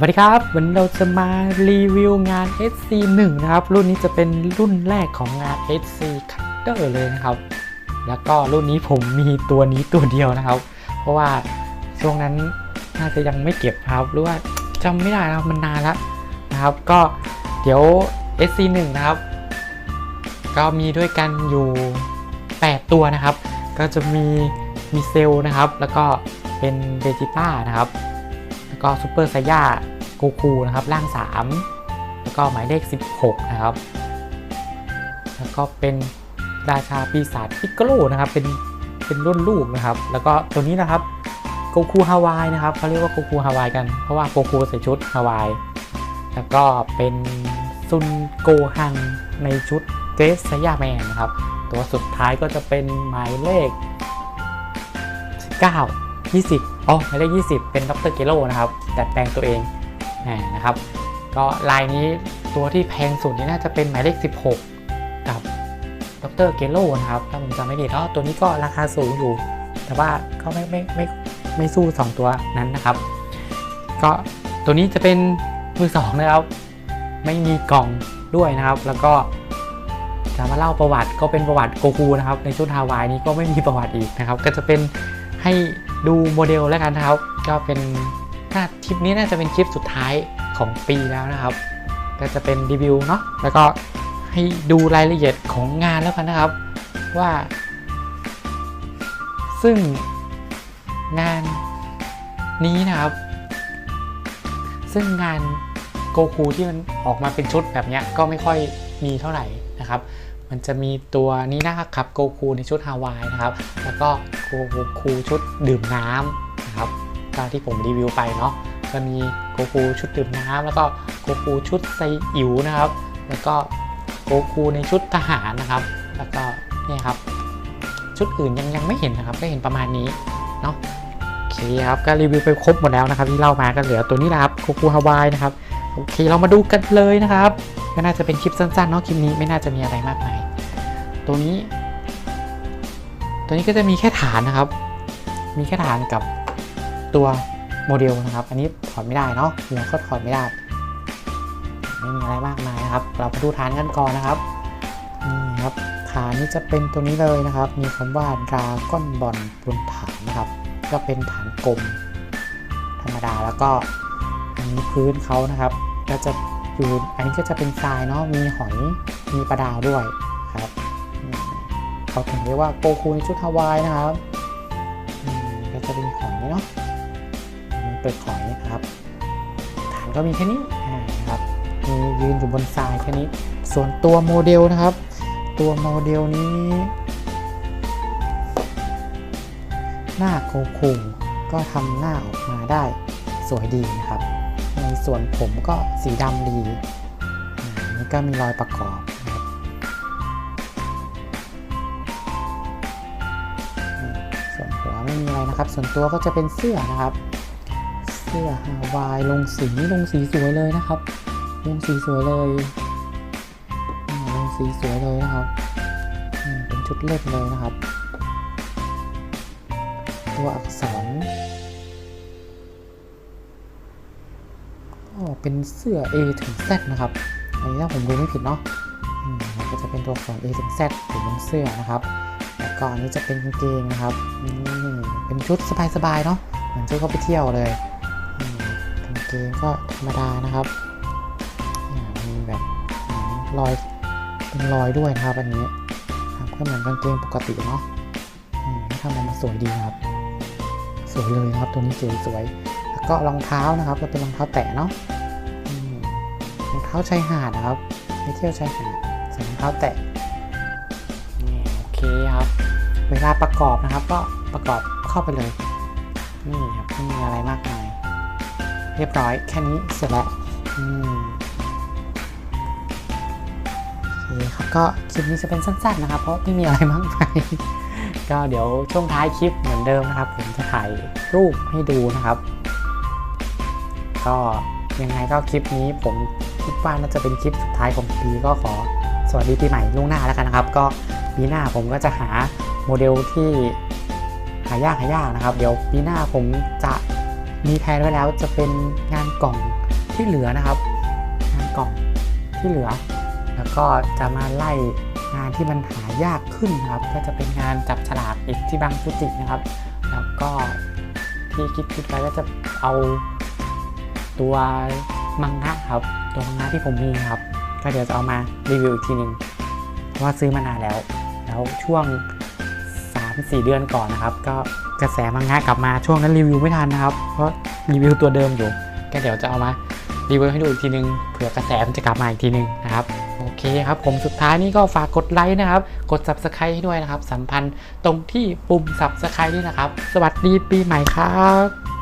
วัสดีครับ วันนี้เราจะมารีวิวงาน SC1 นะครับ รุ่นนี้จะเป็นรุ่นแรกของงาน SC Cutter เลยนะครับ แล้วก็รุ่นนี้ผมมีตัวนี้ตัวเดียวนะครับ เพราะว่าช่วงนั้นน่าจะยังไม่เก็บครับ หรือว่าจำไม่ได้นะครับมันนานแล้วนะครับ ก็เดี๋ยว SC1 นะครับ ก็มีด้วยกันอยู่ 8 ตัวนะครับ ก็จะมีมีเซลนะครับ แล้วก็เป็นเบจิต้านะครับ ก็ซูเปอร์ไซย่าโกคูนะครับร่าง 3 แล้วก็หมายเลข 16 นะครับ แล้วก็เป็นราชาปีศาจพิกโกลนะครับเป็นเป็นรุ่นลูกนะครับ แล้วก็ตัวนี้นะครับโกคูฮาวายนะครับเขาเรียกว่าโกคูฮาวายกันเพราะว่าโกคูใส่ชุดฮาวายแล้วก็เป็นซุนโกฮังในชุดเกรสไซย่าแมนนะครับ ตัวสุดท้ายก็จะเป็นหมายเลข 19 20อ๋อหมายเลข20 เป็นดรเกโลนะครับแต่แปลงตัวเองนะครับ ก็ลายนี้ตัวที่แพงสุดนี่น่าจะเป็นหมายเลข 16 กับดรเกโลนะครับถ้าผมจำไม่ผิดเนาะตัวนี้ก็ราคาสูงอยู่ แต่ว่าก็ไม่ไม่ไม่ไม่สู้ 2 ตัวนั้นนะครับ ก็ตัวนี้จะเป็นมือสองนะครับ ไม่มีกล่องด้วยนะครับ แล้วก็จะมาเล่าประวัติก็เป็นประวัติโกคูนะครับ ในชุดฮาวายนี้ก็ไม่มีประวัติอีกนะครับ ก็จะเป็น ให้ดูโมเดลแล้วกันนะครับก็เป็นน่าคลิปนี้น่าจะเป็นคลิปสุดท้ายของปีแล้วนะครับ ก็จะเป็นรีวิวเนาะแล้วก็ให้ดูรายละเอียดของงานแล้วกันนะครับว่า ซึ่งงานนี้นะครับ ซึ่งงานโกคูที่มันออกมาเป็นชุดแบบนี้ก็ไม่ค่อยมีเท่าไหร่นะครับ มันจะมีตัวนี้นะครับโกคูในชุดฮาวายนะครับ แล้วก็โกคูชุดดื่มน้ำนะครับตามที่ผมรีวิวไปเนาะก็มีโกคูชุดดื่มน้ำแล้วก็โกคูชุดไซอิ๋วนะครับ แล้วก็โกคูในชุดทหารนะครับ แล้วก็นี่ครับชุดอื่นยังยังไม่เห็นนะครับ ก็เห็นประมาณนี้เนาะโอเคครับก็รีวิวไปครบหมดแล้วนะครับที่เล่ามาก็เหลือตัวนี้นะครับโกคูฮาวายนะครับ โอเคเรามาดูกันเลยนะครับก็น่าจะเป็นคลิปสั้นๆเนาะคลิปนี้ไม่น่าจะมีอะไรมากมายตัวนี้ ตัวนี้ก็จะมีแค่ฐานนะครับ มีแค่ฐานกับตัวโมเดลนะครับ อันนี้ถอดไม่ได้เนาะหัวก็ถอดไม่ได้ไม่มีอะไรมากมายนะครับ เราไปดูฐานกันก่อนนะครับนี่ครับฐานนี้จะเป็นตัวนี้เลยนะครับ มีคำว่าดราก้อนบอลบนฐานนะครับ ก็เป็นฐานกลม ธรรมดาแล้วก็ นนี้พื้นเขานะครับ ก็จะอยู่อันนี้ก็จะเป็นทรายเนาะมีหอยมีปลาดาวด้วยครับเขาถึงเรียกว่าโกคูในชุดฮาวายนะครับก็จะเป็นหอยเนาะเปลือกหอยนะครับฐานก็มีแค่นี้นะครับมียืนอยู่บนทรายแค่นี้ ส่วนตัวโมเดลนะครับ ตัวโมเดลนี้ หน้าโกคูก็ทำหน้าออกมาได้สวยดีนะครับ ส่วนผมก็สีดำดีนี่ก็มีรอยประกอบนะครับส่วนหัวไม่มีอะไรนะครับ ส่วนตัวก็จะเป็นเสื้อนะครับ เสื้อฮาวายลงสีลงสีสวยเลยนะครับ ลงสีสวยเลยลงสีสวยเลยนะครับเป็นชุดเล็กเลยนะครับ ตัวอักษร เป็นเสื้อ A ถึง Z นะครับ อันนี้ถ้าผมดูไม่ผิดเนาะก็จะเป็นตัวอักษร A ถึง Z อยู่บนเสื้อนะครับ แล้วก็อันนี้จะเป็นกางเกงนะครับ เป็นชุดสบายๆเนาะ เหมือนชุดเขาไปเที่ยวเลยกางเกงก็ธรรมดานะครับนี่ยมีแบบอรอยเป็นรอยด้วยนะครับอันนี้ครับก็เหมือนกางเกงปกติเนาะอืมทำออกมาสวยดีครับ สวยเลยนะครับตัวนี้สวยสวยๆแล้วก็รองเท้านะครับก็เป็นรองเท้าแตะเนาะ เท้าชายหาดนะครับไปเที่ยวชายหาดใส่รองเท้าแตะนี่โอเคครับ เวลาประกอบนะครับ ก็ประกอบเข้าไปเลย นี่ครับไม่มีอะไรมากมาย เรียบร้อยแค่นี้เสร็จแล้วอืมโอเคครับก็คลิปนี้จะเป็นสั้นๆนะครับ เพราะไม่มีอะไรมากมายก็เดี๋ยวช่วงท้ายคลิปเหมือนเดิมนะครับ ผมจะถ่ายรูปให้ดูนะครับ ก็ยังไงก็คลิปนี้ผม คิดว่าน่าจะเป็นคลิปสุดท้ายของปีก็ขอสวัสดีปีใหม่ล่วงหน้าแล้วกันนะครับ ก็ปีหน้าผมก็จะหาโมเดลที่หายากหายากนะครับ เดี๋ยวปีหน้าผมจะมีแผนไว้แล้วจะเป็นงานกล่องที่เหลือนะครับ งานกล่องที่เหลือ แล้วก็จะมาไล่งานที่มันหายากขึ้นนะครับ ก็จะเป็นงานจับฉลากอีกที่บางฟุจินะครับ แล้วก็ที่คิดคิดไว้ก็จะเอาตัว มังงะครับ ตัวมังงะที่ผมมีครับ ก็เดี๋ยวจะเอามารีวิวอีกทีหนึ่งเพราะว่าซื้อมานานแล้ว แล้วช่วง 3-4 เดือนก่อนนะครับ ก็กระแสมังงะกลับมาช่วงนั้นรีวิวไม่ทันนะครับ เพราะรีวิวตัวเดิมอยู่ก็เดี๋ยวจะเอามารีวิวให้ดูอีกทีนึงเผื่อกระแสมันจะกลับมาอีกทีนึงนะครับโอเคครับผมสุดท้ายนี่ก็ฝากกดไลค์นะครับ กด subscribe ให้ด้วยนะครับ สัมพันธ์ตรงที่ปุ่ม subscribe นี่นะครับ สวัสดีปีใหม่ครับ